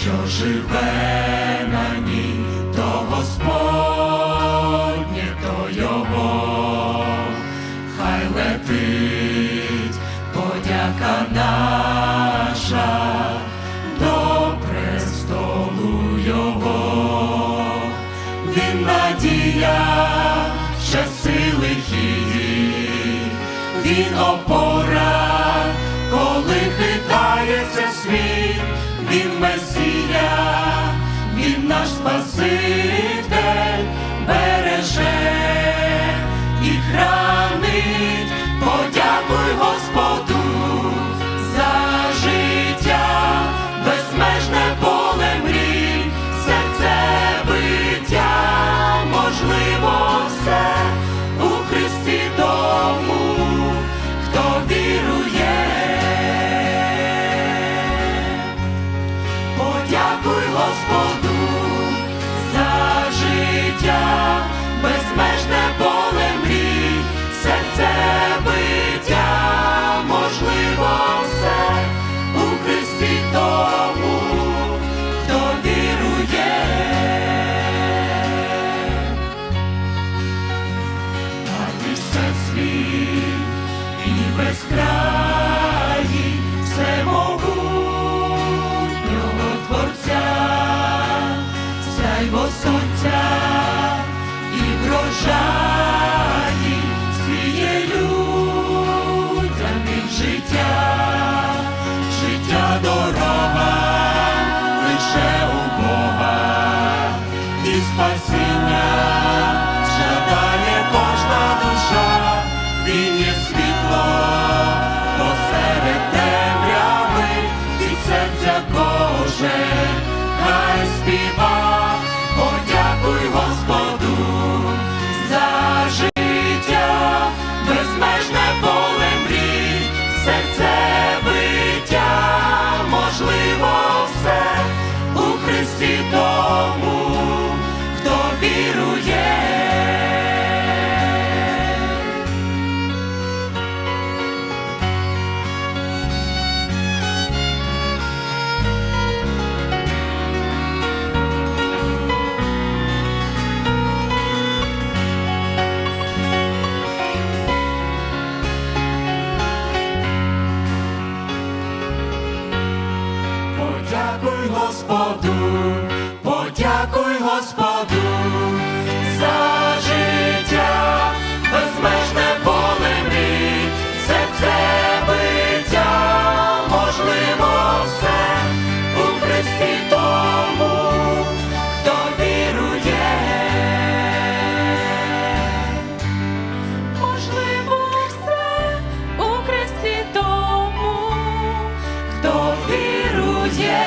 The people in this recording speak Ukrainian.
що живе на ній, то Господнє, то Його, хай летить подяка наша до престолу Його, він надія часи лихі, він опора, коли хитається світ, він Месія, Подякуй Господу сяйво сонця і врожаї сіє людям життя, життя дорога лише у Бога і спасіння Господу, подякуй Господу, за життя, безмежне поле мрій, це биття, можливо, все у Христі тому, хто вірує, можливо, все у Христі тому, хто вірує.